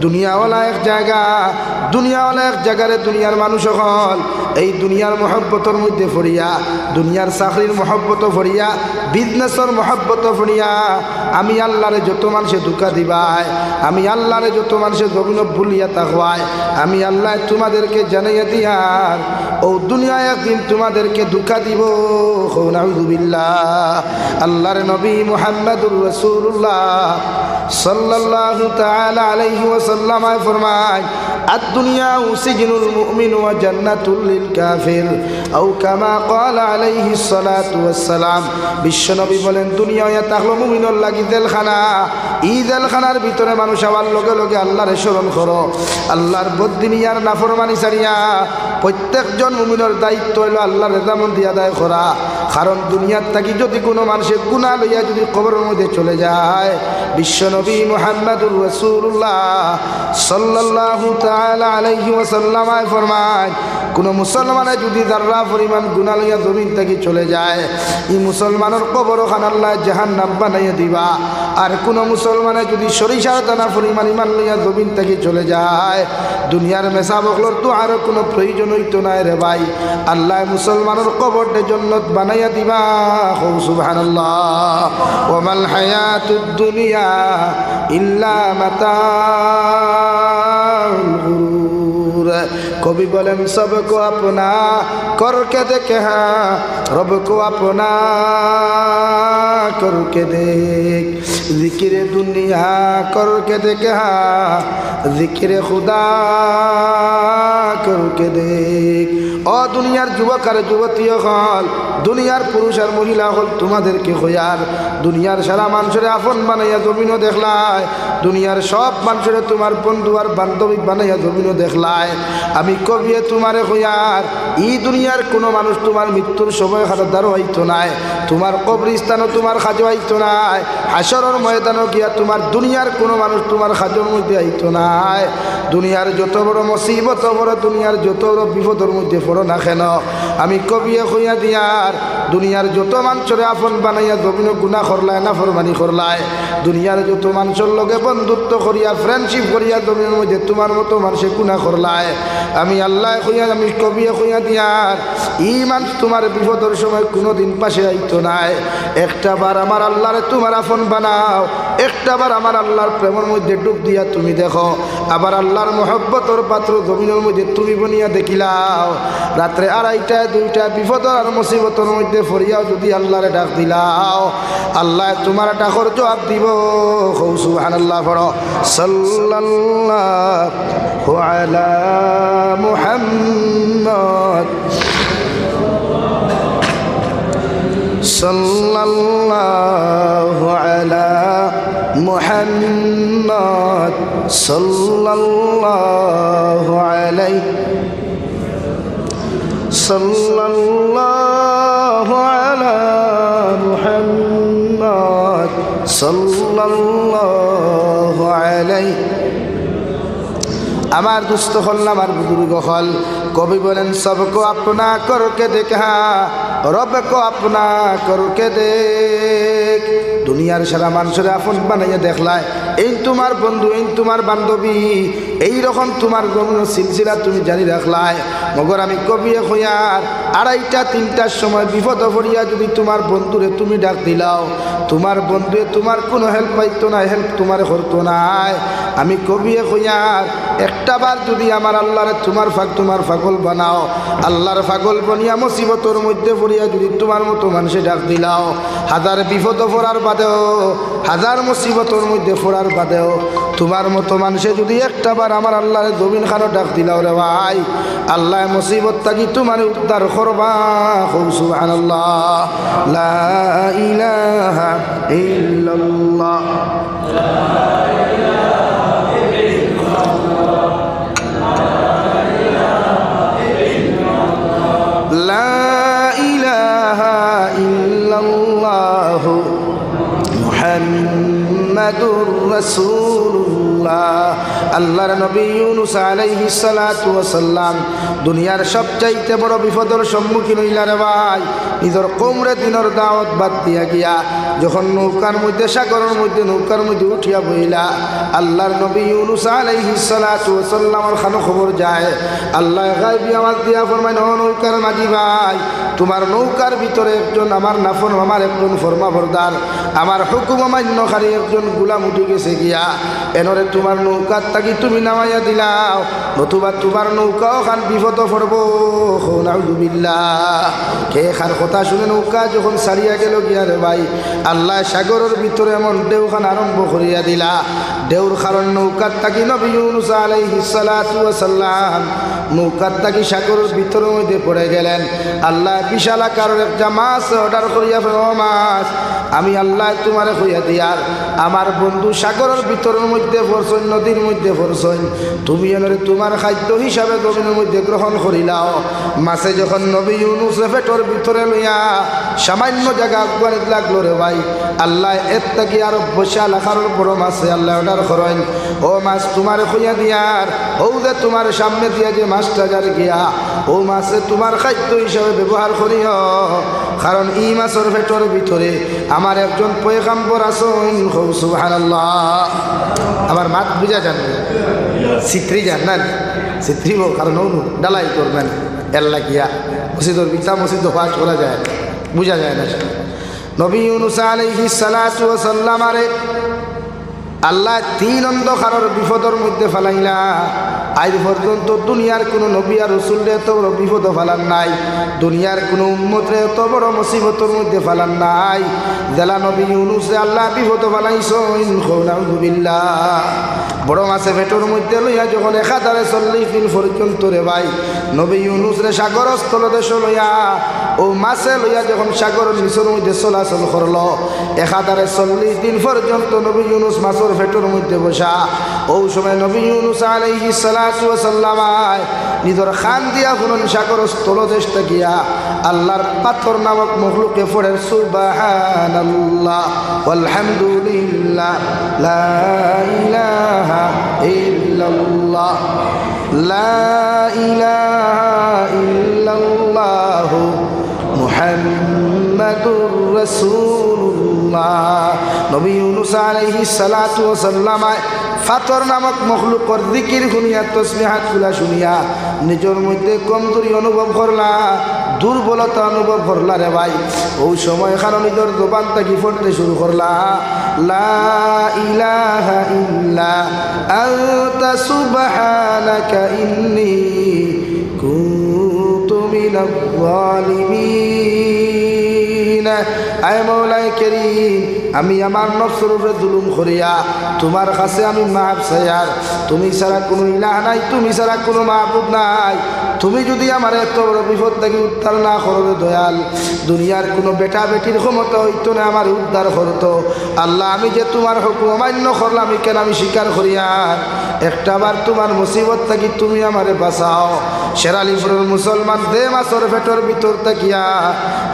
দুনিয়াওয়ালা এক জায়গা, দুনিয়াওয়ালা এক জায়গারে দুনিয়ার মানুষ হল। এই দুনিয়ার মহব্বতর মধ্যে ফরিয়া, দুনিয়ার চাকরির মহব্বত ফরিয়া বিজনেসর মহব্বত ফরিয়া। আমি আল্লাহরে যত মানুষে ধোকা দিবাই আমি আল্লাহরে যত মানুষে জমিন ভুলিয়া তাকবায় আমি আল্লাহ তোমাদেরকে জানাইয়া দিয়ার। ও দুনিয়ায় একদিন তোমাদেরকে ধোকা দিব নাউজুবিল্লাহ। আল্লাহর নবী মুহাম্মদুর রসুল্লাহ সাল্লাল্লাহু তাআলা আলাইহি ওয়াসাল্লাম ফরমায় الدنيا سجن المؤمن وجنة للكافر أو كما قال عليه الصلاة والسلام বিশ্বনবী বলেন দুনিয়ায় থাকলো মুমিনের লাগি জেলখানা ই জেলখানার ভিতরে মানুষ আবার লগে লগে আল্লাহরে স্মরণ করো আল্লাহর বদিনিয়ার নাফরমানি সারিয়া প্রত্যেকজন মুমিনের দায়িত্ব হইল আল্লাহর রেজামন্দি আদায় করা। কারণ দুনিয়ার থাকি যদি কোনো মানুষের গুণা লইয়া যদি কবরের মধ্যে চলে যায়, বিশ্বনবী মোহাম্মদুর রসুল্লাহ সাল্লাহ ওয়াসাল্লামায় ফরমায় কোন মুসলমানে যদি যারা পরিমাণ গুণা লইয়া জমিন থেকে চলে যায়, এই মুসলমানের কবর খান আল্লাহ জাহান্নাম বানাইয়া দিবা। আর কোন মুসলমানে যদি সরিষার দানা পরিমাণ ইমান লইয়া জমিন থেকে চলে যায়, দুনিয়ার মেসা বকলর তো আরও কোনো প্রয়োজন হইতো নাই রে ভাই। আল্লাহ মুসলমানের কবরটে জন্নত বানাইয়া দিবা। হৌ, সুবহানাল্লাহ। ওমাল হায়াতুদ দুনিয়া ইল্লা গুরুর কবি বলেন, সবকো আপনা, করকে দেখে হ্যাঁ রবকো আপনা, করকে দেখ। জিকিরে দুনিয়া, করকে দেখে হ্যাঁ জিকিরে খুদা করকে দেখ। ও দুনিয়ার যুবক আর যুবতী হল, দুনিয়ার পুরুষ আর মহিলা হল তোমাদেরকে হইয়ার। দুনিয়ার সারা মানুষের আপন বানাইয়া জমিনও দেখলায়, দুনিয়ার সব মানুষের তোমার বন্ধু আর বান্ধবী বানাইয়া জমিনও দেখলায়। আমি কবিয়ে তোমারে হইয়ার, ই দুনিয়ার কোনো মানুষ তোমার মৃত্যুর সময় হাতাদারও হইতো নাই, তোমার কবরিস্তানও তোমার খাজো আইতো নাই, হাসরের ময়দানও গিয়া তোমার দুনিয়ার কোনো মানুষ তোমার খাজোর মধ্যে আইতো নাই। দুনিয়ার যত বড় মসিবত বড় দুনিয়ার যত বড় বিপদের মধ্যে পড়ো না কেন? আমি কবিয়ে হইয়া দিয়ার, দুনিয়ার যত মানুষের আপন বানাইয়া জমিন গুণা করলায় না ফরমানি করলায়, দুনিয়ার যত মানুষের লগে বন্ধুত্ব করিয়া ফ্রেন্ডশিপ করিয়া জমিনের মধ্যে তোমার মতো মানুষে গুণা করলায়, আমি আল্লাহ হইয়া আমি কবিয়ে হইয়া দিয়ার ই মানুষ তোমার বিপদের সময় কোনোদিন পাশে আইতো নাই। একটা বার আমার আল্লাহরে তোমার আপন বানাও একটা বার আমার আল্লাহর প্রেমের মধ্যে ডুব দিয়া তুমি দেখো আবার আল্লাহর মহব্বতর পাত্র জমিনের মধ্যে তুমি বনিয়া দেখিলাও রাত্রে আড়াইটায় দুইটা বিপদর আর মুসিবতর মধ্যে ফরিয়াও যদি আল্লাহরে ডাক দিলাও আল্লাহ তোমার ডাকর জবাব দিব হৌসু আল্লাহ পড়ো সাল্লাল্লাহু আলা মুহাম্মদ صلى الله على محمد صلى الله عليه صلى الله على محمد صلى الله عليه আমার দুস্থ হল আমার বুজুর্গ হল কবি বলেন সবকো আপনা করকে দেখা রবকো আপনা করকে দেখ দুনিয়ার সারা মানুষের আপন বানাইয়া দেখলায়, এই তোমার বন্ধু, এই তোমার বান্ধবী, এই রকম তোমার গমন সিলসিলা তুমি জানি রাখলায়। মগর আমি কবি হইয়ার আড়াইটা, তিনটার সময় বিপদ পড়িয়া যদি তোমার বন্ধুরে তুমি ডাক দিলাও। তোমার বন্ধুয়ে তোমার কোনো হেল্প পাইতো না হেল্প তোমার হরতো নাই। আমি কবি হইয়ার একটা বার যদি আমার আল্লাহরে তোমার ফাঁক তোমার ফাগল বানাও, আল্লাহর ফাগল বনিয়া মুসিবতর মধ্যে পড়িয়া যদি তোমার মতো মানুষে ডাক দিলাও, হাজার বিপদ পড়ার বাদেও, হাজার মুসিবতর মধ্যে পড়ার বাদেও, তোমার মতো মানুষে যদি একটা বার আমার আল্লাহরে জমিন খানো ডাক দিলাও রে ভাই আল্লাহ মুসিবত থাকি তোমার উদ্ধার করবা। খুব সুবহানাল্লাহ, লা ইলাহা ইল্লাল্লাহ। محمد رسول আল্লাহ। আল্লাহর নবী ইউনুস আলাইহি সালাম দুনিয়ার সবচাইতে বড় বিপদর সম্মুখীন হইলা রে ভাই। নিজের কোমরে দিনর দাওয়াত বাদ দিয়া গিয়া যখন নৌকার মধ্যে, সাগরের মধ্যে, নৌকার মধ্যে উঠিয়া বইলা আল্লাহর নবী ইউনুস আলাইহি সালাতামের খানো খবর যায়। আল্লাহ গাইবি আমার দিয়া ফরমাইন নৌকার মাঝি ভাই, তোমার নৌকার ভিতরে একজন আমার নাফর আমার একজন ফরমা ভরদার আমার হুকুম মান্যকারী একজন গুলাম উঠে গেছে গিয়া এনরে তোমার নৌকার তাকি তুমি নামাইয়া দিলাও, নতুবা তোমার নৌকাও খান বিপদ ফরব খার কথা শুনে নৌকা যখন সারিয়া গেল গিয়া রে ভাই, আল্লাহ সাগরের ভিতরে এমন দেওখান খান আরম্ভ করিয়া দিলা। ঢেউর কারণ নৌকার তাকি নবী ইউনুস আলাইহিস সালাতু ওয়া সাল্লাম নৌকার তাকি সাগরের ভিতরের মধ্যে পড়ে গেলেন। আল্লাহ বিশাল আকারের একটা মাছ অর্ডার করিয়া ও মাছ, আমি আল্লাহ তোমারে হইয়া দিয়ার আমার বন্ধু সাগরের ভিতরের মধ্যে পড়ছইন, নদীর মধ্যে পড়ছইন, তুমি এনরে তোমার খাদ্য হিসাবে গভীরের মধ্যে গ্রহণ করিলাও মাছে যখন নবী ইউনুস পেটর ভিতরে লইয়া সামান্য জায়গা আগুয়ানিত লাগল রে ভাই, আল্লাহ এর থেকে আরও বসা লাখার বড় মাছে, আল্লাহ অর্ডার ও মাছ তোমার খুঁয়া দিয়ার তোমার সামনে দিয়া যে মাছটা যার গিয়া, ও মাছে তোমার খাদ্য হিসাবে ব্যবহার কারণ ই ভিতরে আমার একজন পয়গাম্বর আসন সুবহানাল্লাহ। আমার মাত বুঝা যান চিত্রি যান না চিত্রিব কারণ ডালাই করবেন এল্লা গিয়া মসজিদর বিতা মসজিদ পাঠ করা যায় বুঝা যায় না। নবী ইউনুস আলাইহিস সালাতু ওয়া সাল্লাম আরে আল্লাহ তিন অন্ধকারের বিপদর মধ্যে ফেলাইলা। আজ পর্যন্ত দুনিয়ার কোনো নবী আর রসুলরে এত বড় বিপদ ফেলান নাই। দুনিয়ার কোনো উম্মতরে এত বড় মুসিবতর মধ্যে ফেলান নাই। জেলা নবী ইউনুসে আল্লাহ বিপদ খৌনাউজুবিল্লাহ বড় মাসে পেটর মধ্যে লইয়া যখন একাধারে চল্লিশ দিন পর্যন্ত রে ভাই, নবী ইউনুস রে সাগর স্থল দেশ লইয়া ও মাছে লইয়া যখন সাগরের নিচের মধ্যে চলাচল করল, একাধারে চল্লিশ দিন পর্যন্ত নবী ইউনুস মাছের পেটর মধ্যে বসা। ও সময় নবী ইউনুস আলাইহি সালাতু ওয়া সাল্লামায় নিজের খান দিয়া ফুরন সাগর স্থল দেশ গিয়া আল্লাহর পাথর নামক মখলুকে পড়ে সুবহানাল্লাহ আলহামদুলিল্লাহ লা ইলাহা ইল্লাল্লাহ, লা ইলাহা ইল্লাল্লাহ। মুহাম্মাদুর রাসূলুল্লাহ। নবী ইউনুস আলাইহিস সালাতু ওয়া সাল্লামায় ফাতর নামক মখলুকর দিকির শুনিয়া তসবিহাত খুলা শুনিয়া নিজের মধ্যে কমজোরি অনুভব করলা, দুর্বলতা অনুভব করলা রে ভাই। ওই সময় খানো নিজের দোকান থেকে পড়তে শুরু করলা। লা ইলাহা ইল্লা আনতা সুবহানাকা ইন্নী কুনতু মিনাল জালিমিন। আমি আমার নফসের উপরে জুলুম করিয়া তোমার কাছে আমি মাপ চাইয়ার তুমি ছাড়া কোনো ইলাহ নাই, তুমি ছাড়া কোনো মাহবুব নাই। তুমি যদি আমার এত বড় বিপদ থেকে উদ্ধার না করবে দয়াল, দুনিয়ার কোনো বেটা বেটির ক্ষমতা হইতো না আমার উদ্ধার করতো। আল্লাহ, আমি যে তোমার হুকুম অমান্য করলাম কেন আমি স্বীকার করিয়ার একটাবার তোমার মুসিবত থাকি তুমি আমারে বাঁচাও। শেরালিপুরের মুসলমান দে মাসর পেটর ভিতর থাকিয়া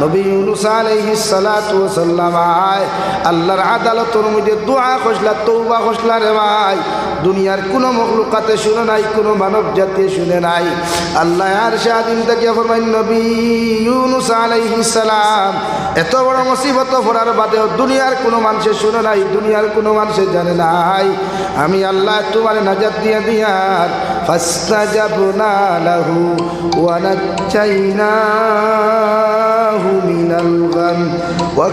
নবী ইউনুস আলাইহিস সালাতু ওয়া সাল্লাম আয়, আল্লাহর আদালতর মধ্যে দোয়া খসলা তৌবা খসলা রে ভাই। দুনিয়ার কোনো মখলুকাতে শুনে নাই, কোনো মানব জাতি শুনে নাই। আল্লাহ আর সাদিন থেকে ফরমাই নবী ইউনুস আলাইহিস সালাম, এত বড় মুসিবত পড়ার বাদেও দুনিয়ার কোনো মানুষে শুনে নাই, দুনিয়ার কোনো মানুষে জানে নাই। আমি আল্লাহ তোমার নাজাত দিয়া দিয়ার ফাস্তাজাবনা লাহু ওয়া নাজ্জাইনাহু মিনাল গাম ওয়া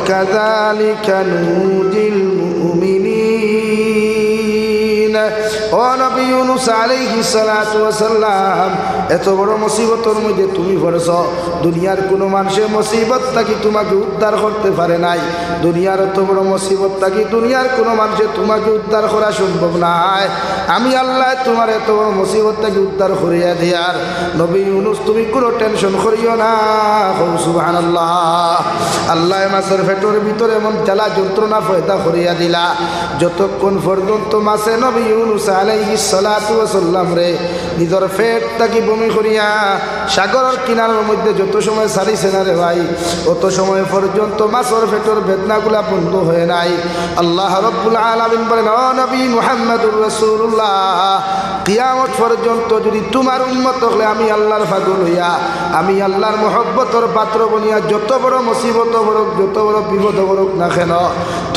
ও নবী ইউনুস আলাইহিস সালাতু ওয়া সাল্লাম এত বড় মুসিবতের মধ্যে তুমি পড়েছ। দুনিয়ার কোনো মানুষের মুসিবত থাকি তোমাকে উদ্ধার করতে পারে নাই। দুনিয়ার এত বড় মুসিবত থাকি দুনিয়ার কোনো মানুষের তোমাকে উদ্ধার করা সম্ভব নাই। আমি আল্লাহ তোমার এত বড় মুসিবত থেকে উদ্ধার করিয়া দিয়ার নবী ইউনুস, তুমি কোনো টেনশন করিও না। সুবাহান আল্লাহ আল্লাহ মাছের ফেটোর ভিতরে এমন জ্বালা যন্ত্রণা পয়দা করিয়া দিলা। যতক্ষণ পর্যন্ত মাসে নবী ইউনুস আলাইহিস সালাতু ওয়াসাল্লাম রে নিজের ফেট তাকি বমি করিয়া সাগরের কিনারের মধ্যে যত সময় সারিছে না রে ভাই, অত সময় পর্যন্ত মাছর পেটর বেদনাগুলা বন্ধ হয়ে নাই। আল্লাহ রব্বুল আলামিন বলেন নবী মুহাম্মদুর রাসূলুল্লাহ, কিয়ামত পর্যন্ত যদি তোমার উন্মত হলে আমি আল্লাহর ফাগল হইয়া, আমি আল্লাহর মহব্বতর পাত্র বনিয়া যত বড় মুসিবত বড়ক যত বড় বিপদ বড়ক না কেন,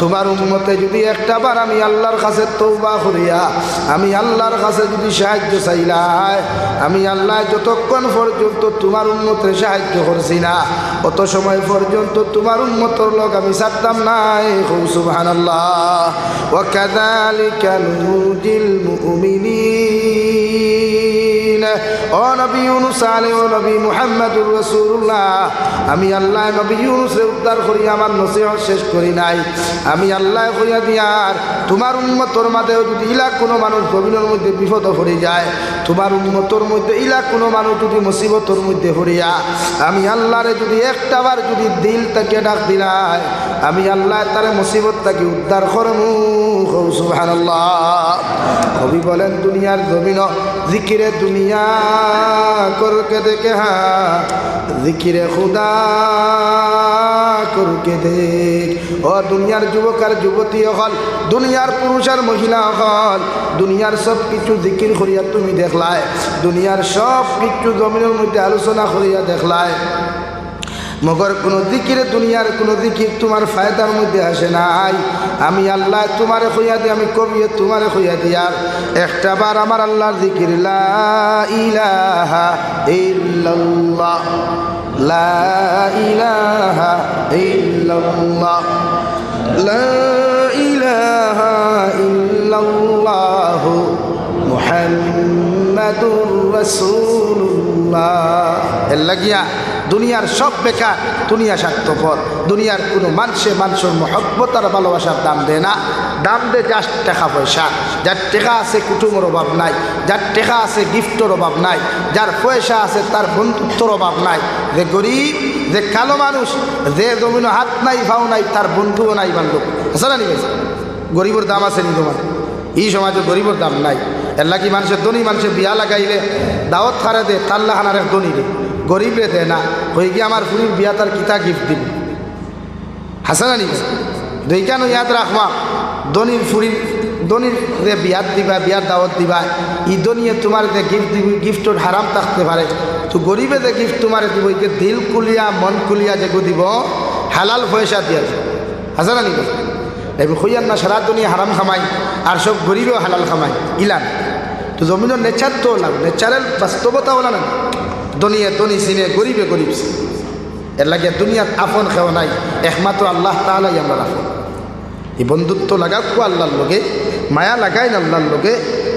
তোমার উন্মতে যদি একটা বার আমি আল্লাহর কাছে তৌবা করিয়া, আমি আল্লাহর কাছে যদি সাহায্য চাইলাই আমি আল্লাহ যতক্ষণ তোমার উন্মতের সাহায্য করছি না অত সময় পর্যন্ত তোমার উন্মতর লোক আমি ছাড়তাম নাই খুব সুবহান আল্লাহ وكذلك ننجي المؤمنين ও নবী ইউনুস আলী, ও নবী মুহাম্মদুর রাসূলুল্লাহ, আমি আল্লাহ নবী ইউনুসে উদ্ধার করি, আমার নসিহত শেষ করি নাই। আমি আল্লাহ কইয়া দিয়ার তোমার উন্মতর মাঝেও যদি ইলা কোনো মানুষ গভীরের মধ্যে বিপদ পড়ে যায়, তোমার উন্মতর মধ্যে ইলা কোনো মানুষ যদি মুসিবতর মধ্যে পড়িয়া, আমি আল্লাহরে যদি একটাবার যদি দিল তাকে ডাক দিলাই আমি আল্লাহ তারে মুসিবত তাকে উদ্ধার করমু। সুবহানাল্লাহ। কবি বলেন, দুনিয়ার জমিন জিকিরে দুনিয়া করকে দেখে হা। জিকিরে খুদা করকে দেখ। ও দুনিয়ার যুবক আর যুবতী হল দুনিয়ার পুরুষ আর মহিলা হল দুনিয়ার সব কিছু জিকির করিয়া তুমি দেখলায়। দুনিয়ার সব কিছু জমিনের মধ্যে আলোচনা করিয়া দেখলায়। মগর কোনো দিকিরে দুনিয়ার কোনো দিকির তোমার ফায়দার মধ্যে আসে নাই। আমি আল্লাহ তোমারে হইয়া দিই, আমি কবিয়ে তোমারে হইয়া দিয়ার একটা বার আমার আল্লাহর দিকির মুহাম্মাদুর রাসূলুল্লাহ। এর লাগিয়া দুনিয়ার সব বেকার দুনিয়া স্বার্থপর। দুনিয়ার কোনো মানুষে মানুষের মহব্বত আর ভালোবাসার দাম দেয় না। দাম দেয় যার টাকা পয়সা। যার টেকা আছে কুটুমের অভাব নাই, যার টেকা আছে গিফটের অভাব নাই, যার পয়সা আছে তার বন্ধুত্বর অভাব নাই। যে গরিব, যে কালো মানুষ, যে জমিন হাত নাই ভাও নাই, তার বন্ধুও নাই, বান্ধব। আছে না গরিবের দাম আছে নি তোমার? এই সমাজে গরিবের দাম নাই। এর লাগি মানুষের ধনী মানুষের বিয়া লাগাইলে দাওয়াত খারে দে তাল্লা খানার এক ধনী রে। গরিব রে দে না হয়ে গিয়ে আমার ফুরির বিয়া তার কিতা গিফট দিব? হাসানা নিবে দইকানো ইয়াদ রাখবা, ধনীর ফুরির, ধনীর যে বিয়াত দিবা, বিয়ার দাওয়াত দিবা, ই দনিয়ে তোমার যে গিফট দিবি গিফটর হারাম থাকতে পারে। তো গরিবে যে গিফট তোমার দিব যে দিল কুলিয়া, মন কুলিয়া যেগু দিব, হালাল পয়সা দিয়া দিব। হাসানা এবার হইয়ার না সারা দুনিয়া হারাম খামাই, আর সব গরিবেও হালাল খামাই, ইলান। তো জমিনের নেচার তো না নেচারের বাস্তবতা ওলা না। দুনিয়া ধনী চিনে গরিবে গরিব চিনে এর লাগে দুনিয়ার আপন খেও নাই, একমাত্র আল্লাহ তালাই আমরা আপন এই বন্ধুত্ব লাগা কো আল্লাহর লগে, মায়া লাগাই না আল্লাহর লগে।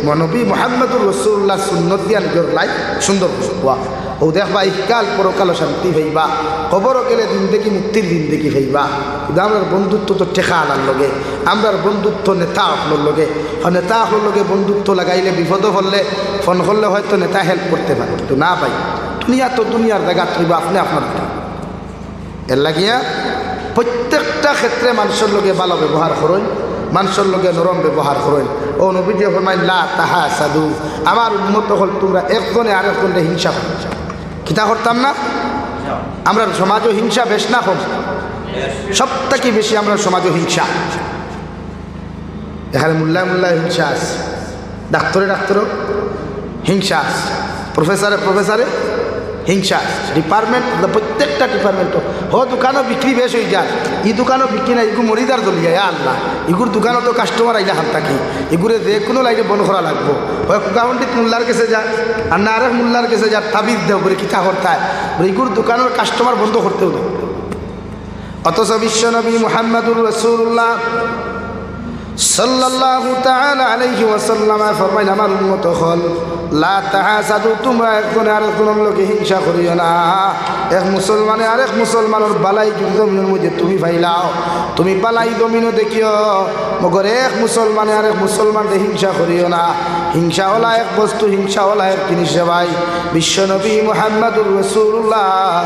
মনবী মোহাম্মদুর রসুল্লাহ সুন্নত দিয়া নিজের লাই, সুন্দর কোয়া ও দেখবা ইকাল পরকাল শান্তি হইবা খবর গেলে দিন দেখি, মুক্তির দিন দেখি হইবা। কিন্তু আমরার বন্ধুত্ব তো টেকা আনার লগে, আমরার বন্ধুত্ব নেতা আপনার লগে। নেতা আপনার লগে বন্ধুত্ব লাগাইলে বিপদ হলে, ফোন করলে হয়তো নেতা হেল্প করতে পারে না পাই দুনিয়া তো দুনিয়ার জায়গা থইবা আপনি আপনার এর লাগিয়া প্রত্যেকটা ক্ষেত্রে মানুষের লগে ভালো ব্যবহার করেন, মানুষের লগে নরম ব্যবহার করেন। ও নবীজি ফরমাই লা তাহা সাধু আমার উন্মত হল তোমরা একজনে আর একজনে হিংসা করো কিতা করতাম না? আমরা সমাজও হিংসা, বেশ না হোক সব থেকে বেশি আমরা সমাজও হিংসা। এখানে মোল্লায় মোল্লায় হিংসা আছে। ডাক্তারে ডাক্তারও হিংসা আছে। প্রফেসরে প্রফেসরে হিংসা। ডিপার্টমেন্ট প্রত্যেকটা ডিপার্টমেন্ট হ, দোকানও বিক্রি বেশ হয়ে যায়। ই দোকানও বিক্রি নাই এগুলো মরিদার দলিয়া আল্লাহ। এগুর দোকানও তো কাস্টমার আইলে হাত থাকি। এগুলো যে কোনো লাইনে বন্ধ করা লাগবো। হয় কুকাউন্টিত মোল্লার কাছে যা, আর না আরেক মোল্লার কাছে যা তাবিজ দেও, বলে কিতা করতে এগুর দোকানের কাস্টমার বন্ধ করতেও দেয় অথচ বিশ্বনবী মোহাম্মদুর রসুল্লাহ সাল্লাল্লাহু তাআলা আলাইহি ওয়াসাল্লাম ফরমাইন, আমার উম্মত হল, লা তাহাসাদু, তোমরা একজন আরেকজনের লোকে হিংসা করিও না। এক মুসলমানে আরেক মুসলমানের বালাই জমিনের মধ্যে তুমি ফাইলাও, তুমি বালাই জমিনও দেখিও, মগর এক মুসলমানে আরেক মুসলমানকে হিংসা করিও না। হিংসা হলা এক বস্তু হিংসা হলা এক জিনিস ভাই, বিশ্বনবী মোহাম্মদুর রসুল্লাহ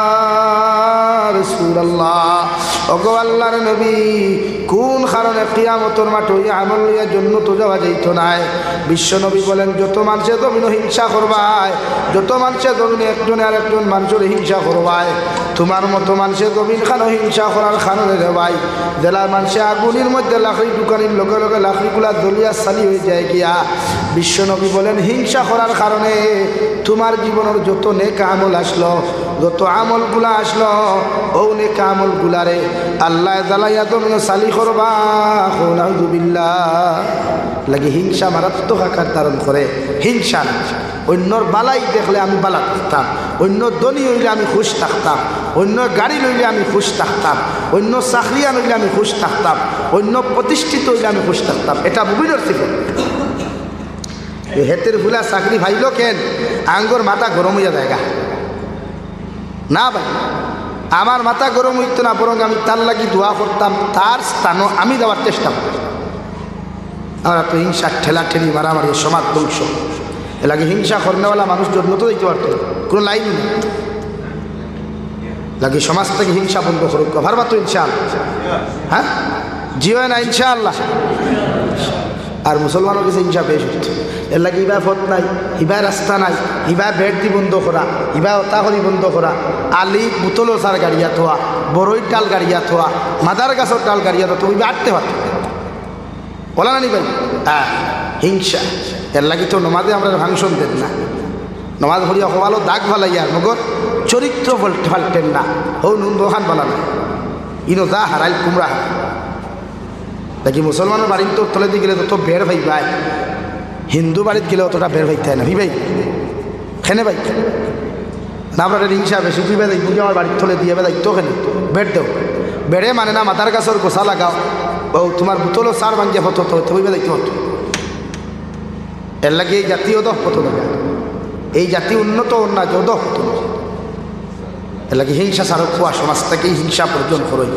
আল্লাহর নবী, কোন কারণে কিয়ামতর মাঠে ওই আমল লইয়া জন্য তো যাওয়া যাইত নাই? বিশ্ব নবী বলেন, যত মানুষের জমিন হিংসা করবায়, যত মানুষের জমিনে একজনে আর একজন মানুষের হিংসা করবায়, তোমার মতো মানুষের জমিন খানো হিংসা করার খাননে রে ভাই। জেলার মানুষে আগুনের মধ্যে লাকড়ি দোকানের লগে লগে লাকড়িগুলা দলিয়া সালি হয়ে যায় গিয়া। বিশ্ব নবী বলেন, হিংসা করার কারণে তোমার জীবনের যত নেক আমল আসলো যত আমলগুলা আসলো ও নেক আমলগুলারে আল্লাহ জ্বালাইয়া তুমি সালি করবা। লাগে হিংসা মারাত্মক আকার ধারণ করে। হিংসা। অন্যর বালাই দেখলে আমি বালা থাকতাম। অন্য ধনী হইলে আমি খুশ থাকতাম। অন্য গাড়ি লইলে আমি খুশ থাকতাম। অন্য চাকরিয়া লইলে আমি খুশ থাকতাম। অন্য প্রতিষ্ঠিত হইলে আমি খুশ থাকতাম। এটা মুবিনের এই হেতের ফুলা চাকরি ভাইল কেন? আঙ্গর মাথা গরম হইয়া জায়গা না ভাই, আমার মাথা গরম হইতো না, বরং আমি তার লাগি দোয়া করতাম, তার স্থানও আমি দেওয়ার চেষ্টা করতাম। আমরা তো হিংসা ঠেলা ঠেলি মারামারি, সমাজ ধ্বংস। এ লাগে হিংসা করনেওয়ালা মানুষ জন্ম তো দিতে পারতো। কোনো লাইন নেই। লাগে সমাজ থেকে হিংসা বন্ধ করুক ভারবা তো ইনশাল হ্যাঁ? জিও না ইনশাআল্লাহ। আর মুসলমানের কাছে হিংসা হচ্ছে এর লাগে ইবা ফত নাই ইবা রাস্তা নাই। ইবা দি বন্ধ করা, ইবা অতাহরি বন্ধ করা, আলি বুতলো সার গাড়িয়া থোয়া বড়ই ডাল গাড়িয়া থোয়া মাদার গাছর ডাল গাড়িয়া থোয়া তুমি আটতে পারতো বলা নানি ভাই হ্যাঁ হিংসা। এর লাগি তো নমাজে আমরা ভাংশন দেন না। নমাজ ভরিয়া হওয়ালো দাগ ভালাইয়ার মগর চরিত্র পাল্টেন না। হৌ, নুন দোহান বলা না ইনো দা হারাই কুমড়া দেখি মুসলমানের বাড়ির তো তলে দিয়ে গেলে তো বের ভাই ভাই হিন্দু বাড়িতে গেলে অতটা বের ভাইতে না। ভি ভাই? খেনে ভাই না আমরা হিংসা বেশি তুই বেদাই বুঝি আমার বাড়ির থলে দিয়ে বেদাই তো খেনে বেড দেও। বেড়ে মানে না, মাথার কাছের গোসা লাগাও। ও তোমার বোতলও সার ভাঙ্গিয়া হতো তো তুমি বেদাইতে হতো এর লাগে এই জাতীয় দহ হতো না এই জাতি উন্নত অন্যায দহ হতো না এর লাগে হিংসা সারক খোয়া সমাজ থেকে হিংসা বর্জন করই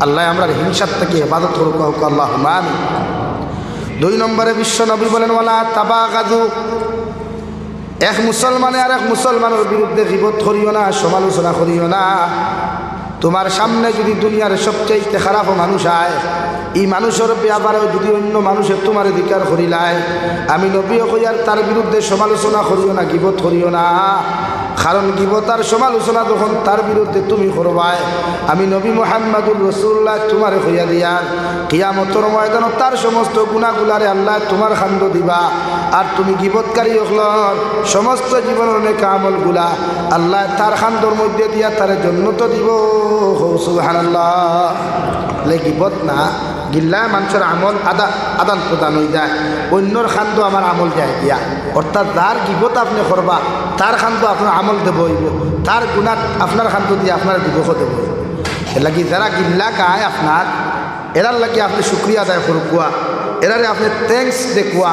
আল্লাহ আমরা হিংসার থেকে হেফাজত হোক আল্লাহ মান দুই নম্বরে বিশ্ব নবী বলেন ওলা তাবা গাজু এক মুসলমানে আর এক মুসলমানের বিরুদ্ধে বিপদ করিও না, সমালোচনা করিও না। তোমার সামনে যদি দুনিয়ার সবচেয়ে খারাপ মানুষ আয়, এই মানুষের ব্যাপারে যদি অন্য মানুষের তোমার অধিকার করিলায়, আমি নবী কইয়ার তার বিরুদ্ধে সমালোচনা করিও না, গিবত করিও না। কারণ গিবতার সমালোচনা যখন তার বিরুদ্ধে তুমি করবায়, আমি নবী মোহাম্মদুর রসুল্লাহ তোমার হইয়া দিয়ার কিয়ামতর ময়দান তার সমস্ত গুণাগুলারে আল্লাহ তোমার খান্দ দিবা। আর তুমি গিবতকারী হকলর সমস্ত জীবনের অনেক আমলগুলা আল্লাহ তার খান্দর মধ্যে দিয়া তার জন্য তো দিব সুহান আল্লাহ গিবত না, গিল্লা মানুষের আমল আদা, আদান প্রদান হয়ে যায়। অন্যর খান্দ আমার আমল যায় দিয়া। অর্থাৎ যার গিবত আপনি করবা, তার খান্দ আপনার আমল দেব তার গুণাত আপনার খান্দ দিয়ে আপনার দিবস দেব লাগি যারা গিল্লা গায় আপনার, এরার লাগি আপনি শুক্রিয়া আদায় করুকুয়া এরারে আপনি থ্যাংকস দেখুয়া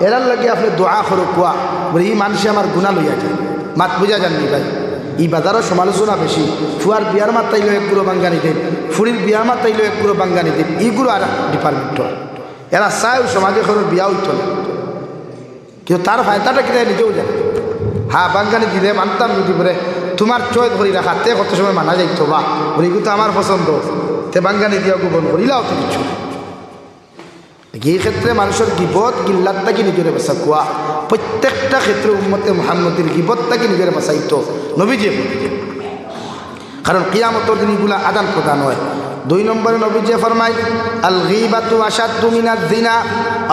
এরার লাগি আপনি দোয়া করুকুয়া বলে, এই মানুষে আমার গুণা লইয়া যায়। মাত বুঝা যাননি ভাই। এই বাজারও সমালোচনা বেশি। ফুয়ার বিয়ার মাত্রাইলেও এক গুঁড়ো বাঙ্গানি দেন। ফুরির বিয়ার মাত্রাইলেও এক গুঁড়ো বাঙ্গানি দেন। এইগুলো আর ডিপার্টমেন্ট এরা চায় সমাজে কোনো বিয়া হইত না। কিন্তু তার ফায়দাটা কিনা নিজেও জানে। হ্যাঁ বাঙ্গানি দিলে মানতাম যদি বলে, তোমার চয় ধরি রাখা, তে কত সময় মানা যাইতো বা? বলি কিন্তু আমার পছন্দ। তে বাঙ্গানি দিয়া গোপন করিলাও তো কিছু এই ক্ষেত্রে মানুষের গিবত গিল্লাতটাকে নিজের বাসা কোয়া প্রত্যেকটা ক্ষেত্রে উম্মতে মোহাম্মদের গিবতটাকে নিজের বাসাইত নবীজি কারণ কিয়ামতর দিনগুলা আদান প্রদান হয়। দুই নম্বরে নবীজি ফরমাই আল গিবাতু আসাদু মিনাদ দিনা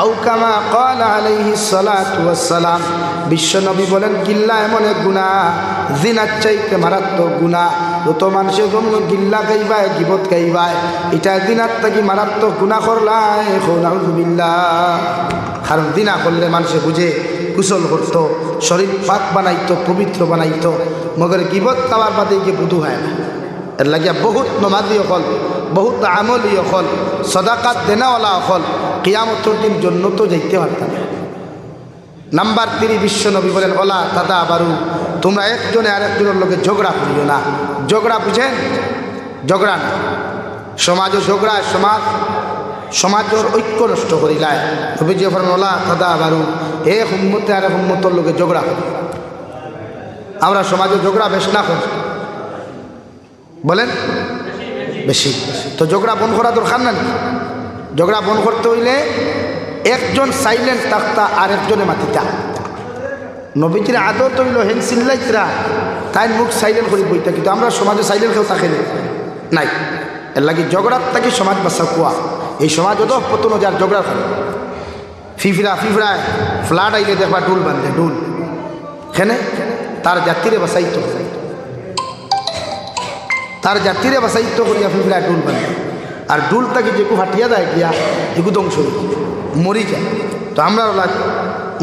আও কামা ক্বালা আলাইহিস সালাতু ওয়াস সালাম বিশ্ব নবী বলেন, গিল্লা এমন এক গুনাহ জিনার চাইতে মারাত্মক গুনাহ। যত মানুষের জন্য গিল্লা গাইবায় গিবত গাইবায় এটা দিনার থাকি মারাত্মক গুণা করলাই বিল্লাহ কারণ দিনা করলে মানুষে বুঝে কুশল করত শরীর পাক বানাইতো পবিত্র বানাইতো মগর গিবত খাওয়ার বাদে গিয়ে বুধু হয় না। এর লাগিয়া বহুত নমাজি অকল, বহুত আমলি অকল, সদাকাত দেনাওয়ালা অকল কিয়ামতর দিন জন্য তো যাইতে পারতাম নাম্বার তিনি বিশ্ব নবী বলেন ওলা দাদা বারু তোমরা একজনে আরেকজনের লোকে ঝগড়া করিও না। ঝগড়া বুঝেন ঝগড়া না। সমাজও ঝগড়া সমাজ সমাজের ঐক্য নষ্ট করিলায়। নবীজি দাদা বারু। এ হুম্মতে আর হুম্মতর লোকে ঝগড়া করি আমরা সমাজে ঝগড়া বেশি না করি। বলেন? বেশি। তো ঝগড়া বন্ধ করা দরকার না ঝগড়া বন্ধ করতে হইলে একজন সাইলেন্ট থাকতা আর একজনে মাতিতা নবীজির আদত হইল হেন চিল্লাইতরা তাই মুখ সাইলেন্ট করি বইতা, কিন্তু আমরা সমাজে সাইলেন্ট কেউ থাকে নাই। এর লাগি ঝগড়ার থাকি সমাজ বাসা কুয়া এই সমাজ অত পতন যার ঝগড়া করে। ফিফরা, ফিফরায় ফ্লাড আইলে দেখবা ডুল বান্ধে ডুল। খেনে তার জাতিরে বাসাইতো তার জাতিরে বাসাইত্য করিয়া ফিফরা ডুল বান্ধে আর ডুল তাকে যে ফাটিয়া দেয় গিয়া, এগু ধ্বংস মরি যায়। তো আমরা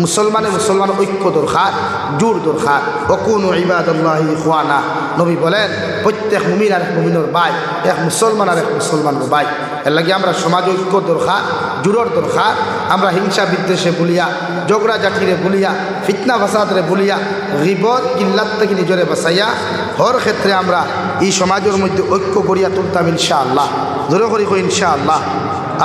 মুসলমানে মুসলমান ঐক্য দরকার, জোর দরকার। অকুন ইবাদুল্লাহ খোয়ানা নবী বলেন, প্রত্যেক মুমিন আর এক মুমিনের বাই এক মুসলমান আর এক মুসলমানের বাই এর লাগে আমরা সমাজ ঐক্য দরকার, জোরর দরকার। আমরা হিংসা বিদ্বেষে বলিয়া ঝগড়া জাতিরে বলিয়া ফিতনা ফাসাদরে বলিয়া রিবত কিল্লাত থেকে নিজরে বাঁচাইয়া, হর ক্ষেত্রে আমরা এই সমাজের মধ্যে ঐক্য করিয়া তুলতাম ইনশাআল্লাহ। ধরে করি ইনশাআল্লাহ।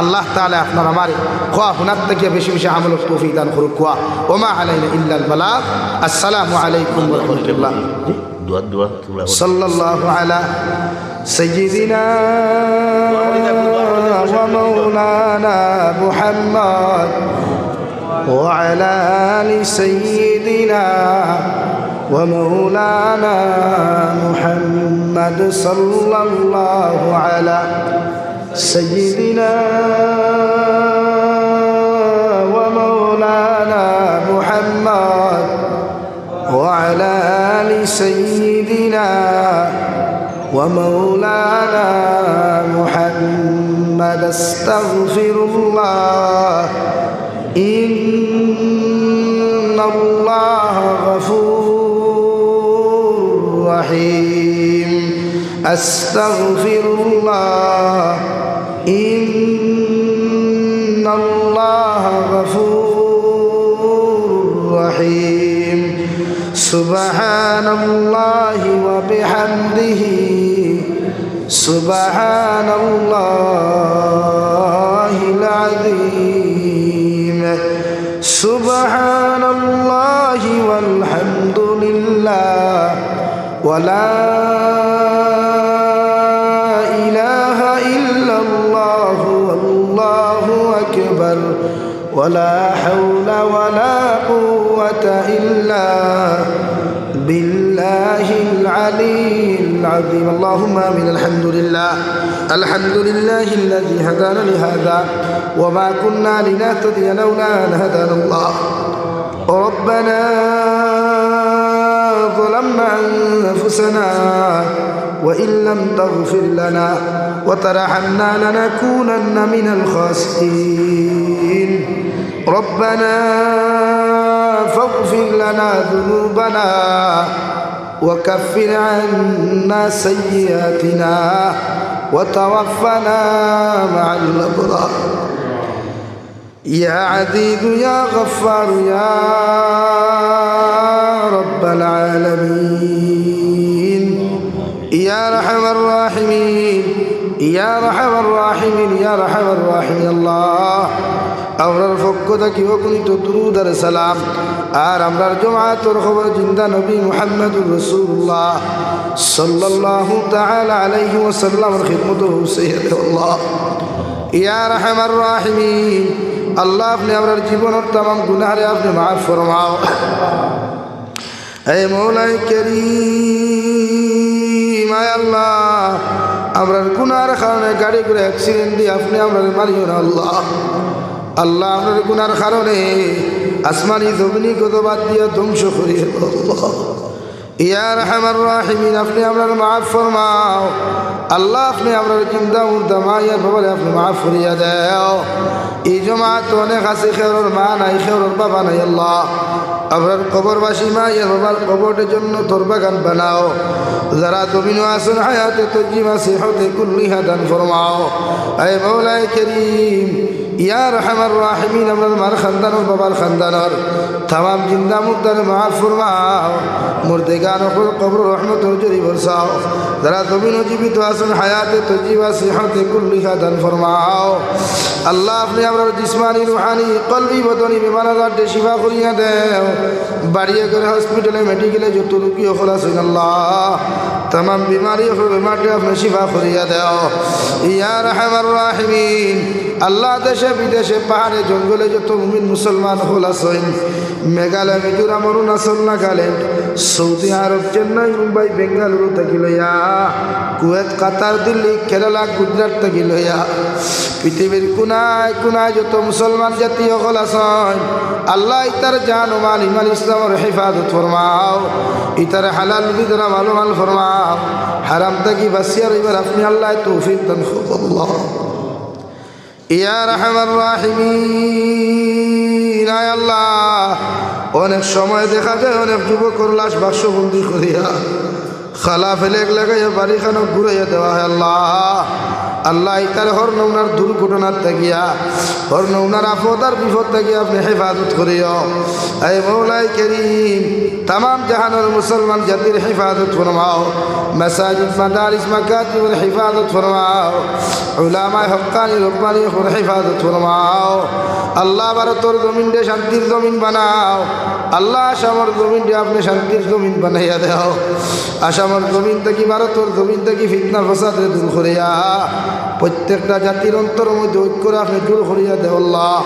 আল্লাহ তাহলে আপনার আমার খোয়া হুনার থেকে বেশি বেশি আমল তৌফিক দান করুক খোয়া ওমা আলাইনা ইল্লাল বালাগ আসসালামু আলাইকুম ওয়া রাহমাতুল্লাহ জি দোয়া দোয়া তোমরা صلى الله على سيدنا ومولانا محمد وعلى آل سيدنا ومولانا محمد صلى الله على سيدنا ومولانا محمد وعلى آل سيدنا ومولانا محمد استغفر الله. إن الله غفور رحيم. أستغفر الله. سبحان الله وبحمده. سبحان الله العظيم. سبحان الله والحمد لله. ولا ولا حول ولا قوة إلا بالله العلي العظيم. اللهم آمين. الحمد لله. الحمد لله الذي هدانا لهذا. وما كنا لنهتدي لولا أن هدانا الله. ربنا ظلمنا أنفسنا وإن لم تغفر لنا وترحمنا لنكونن من الخاسرين. ربنا فاغفر لنا ذنوبنا وكفر عنا سيئاتنا وتوفنا مع الأبرار. يا عزيز يا غفار يا رب العالمين. يا رحم الراحمين. يا رحم الراحمين. يا رحم الراحمين. الله. আমরার পক্ষ থেকে অগণিত দ্রুদ আর সালাম। আর আমরার জমাতর খবর জিন্দা নবী মুহাম্মদুর রসুল্লাহ সাল্লাল্লাহু তাআলা আলাইহি ওয়াসাল্লামের খিদমত হুসাইয়্যিদ আল্লাহ। ইয়া রাহমার রাহিমিন। আল্লাহ, আপনি আমার জীবনের তাম গুনাহরে আপনি মাফ ফরমাও। এই মৌলাই করিম আল্লাহ, আমরার গুনার কারণে গাড়ি করে অ্যাক্সিডেন্ট দিয়ে আপনি আমরা মারিও না, আল্লাহ। আল্লাহ আপনার গুনার কারণে আসমানি জমিনি কত বাদ দিয়ে ধ্বংস করিয়ে ইয়ার হামার রাহিমিন, আপনি আপনার মাফ ফরমাও। আল্লাহ আপনি আপনার চিন্তা মুর্দা, মাইয়ার বাবারে আপনি মাফ করিয়া দেও। এই জমাত অনেক আছে, খেরোর মা নাই, খেরোর বাবা নাই, আল্লাহ। আপনার কবরবাসী মা ইয়ার বাবার কবরের জন্য তোর বাগান বানাও। যারা জমিনও আসুন হায়াতে তজিমা সেহতে কুল্লিহা দান ফরমাও। আয় মৌলায় করিম ইয়ার হামার রাহিমিন, আমার মার খানদানোর বাবার খানদানোর তামাম জিন্দা মুদ্দার মাফ ফরমাও। মুর্দে গান কবর, রহমত জরি বরসাও যারা জমিন জীবিত আসুন হায়াতে তজিবা সেহতে কুল্লিহা দান ফরমাও। আল্লাহ, আপনি আমরা জিসমানি, রুহানি, কলবি, বদনি, বিমান আজার শিফা করিয়া দেও। বাড়িয়ে করে হসপিটালে, মেডিকেলে যত রুগী হল আসুন আল্লাহ তাম বিমারি হল বিমারটি আপনি শিফা করিয়া দেও। ইয়ার হামার রাহিমিন আল্লাহ দেশে, বিদেশে, পাহাড়ে, জঙ্গলে যত মুমিন মুসলমান হল আসেন মেঘালয় মিজোরাম অরুণাচল, নাগাল্যান্ড, সৌদি আরব, চেন্নাই, মুম্বাই, বেঙ্গালুরু থাকি লইয়া, কুয়েত, কাতার, দিল্লি, কেরালা, গুজরাট থাকি লইয়া, পৃথিবীর কোনায় কোনায় যত মুসলমান জাতি সকল আছেন, আল্লাহ ইতার জান ও মাল, ইমান, ইসলামের হেফাজত ফরমাও, ইতার হালাল বিদরা মাল মাল ফরমাও, হারাম থাকি বাসিয়ার এবার আপনি আল্লাহ তৌফিক দান আল্লাহ ইয়া রহমান রাহিমিন আয় আল্লাহ, অনেক সময় দেখা যায় অনেক যুবক লাশ বাক্সবন্দি করিয়া খালা ফেলে লাগাইয়া বাড়িখানো ঘুরাইয়া দেওয়া হয় আল্লাহ। আল্লাহ ইতার হর নৌনার দুর্ঘটনার থাকিয়া হর নৌনার আপদার বিপদ থাকিয়া আপনি হেফাজত করিও। এই মৌলাই করিম তাম জাহানের মুসলমান জাতির হেফাজত ফরমাও। মাসাজিদ, মাদারিস, মাকাতিবের হেফাজত ফরমাও। উলামায় হকানি রব্বানি হেফাজত ফরমাও। আল্লাহ ভারতর জমিনটে শান্তির জমিন বানাও। আল্লাহ আসামর জমিনটে আপনি শান্তির জমিন বানাইয়া দেও। আসামর জমিন থেকে ভারতর জমিন থেকে ফিতনা ফসাদে দূর করিয়া। প্রত্যেকটা জাতির অন্তর মধ্যে ঐক্য আপনি দূর করিয়া দেও আল্লাহ।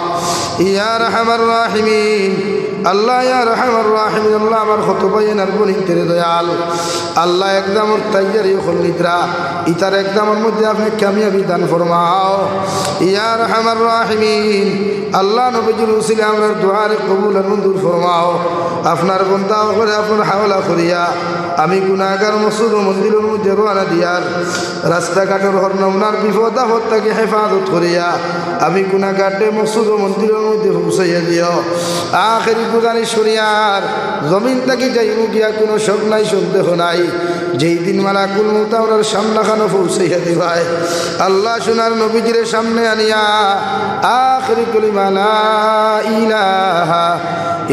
ইয়া রহমার রাহিমিন। আল্লাহ, ইয়া রহমার রাহিমিন। আল্লাহ আমার কত ভাইয়েন আর বোন তেরে দয়াল। আল্লাহ একদম তাইয়ারি হল নিদ্রা। ইতার একদমের মধ্যে আপনি কামিয়াবি দান ফরমাও। ইয়া রহমার রাহিমিন। আল্লাহ নবীজুল হুসিলে আমরা দোয়ারে কবুল মঞ্জুর ফরমাও। আপনার বন্ধা করে, আপনার হাওলা করিয়া। আমি গুণাগার মসুর মন্দিরের মধ্যে রোয়ানা দিয়ার রাস্তাঘাটের হরনমনার বিপদ আপদ তাকে হেফাজত করিয়া আমি গুণাঘাটে মসুর মন্দিরের মধ্যে পৌঁছাইয়া দিও। আখেরি গুজানি সরিয়ার জমিন তাকে যাই গিয়া কোনো শোক নাই, সন্দেহ নাই। যেই দিন মালাকুল মৌত ওনার সামনাখানো পৌঁছাইয়া দিবায়। আল্লাহ সোনার নবীজির সামনে আনিয়া, আখরি কলিমালা ইলাহা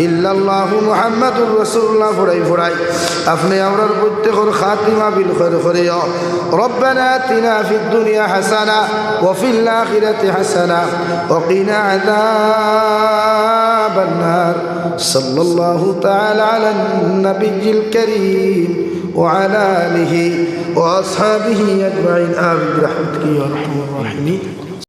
ইল্লাল্লাহু মুহাম্মাদুর রাসূলুল্লাহ ফুরাই ফুরাই আপনি আমরার প্রত্যেকর খাতিমা বিল খৈর করিও। রব্বানা আতিনা ফিদ দুনিয়া হাসানা ওয়া ফিল আখিরাতি হাসানা ওয়া কিনা আযাবান নার। সাল্লাল্লাহু তাআলা আলা নবিয়্যিল কারীম। وعلى آله وأصحابه أجمعين. آمين برحمتك يا أرحم الراحمين.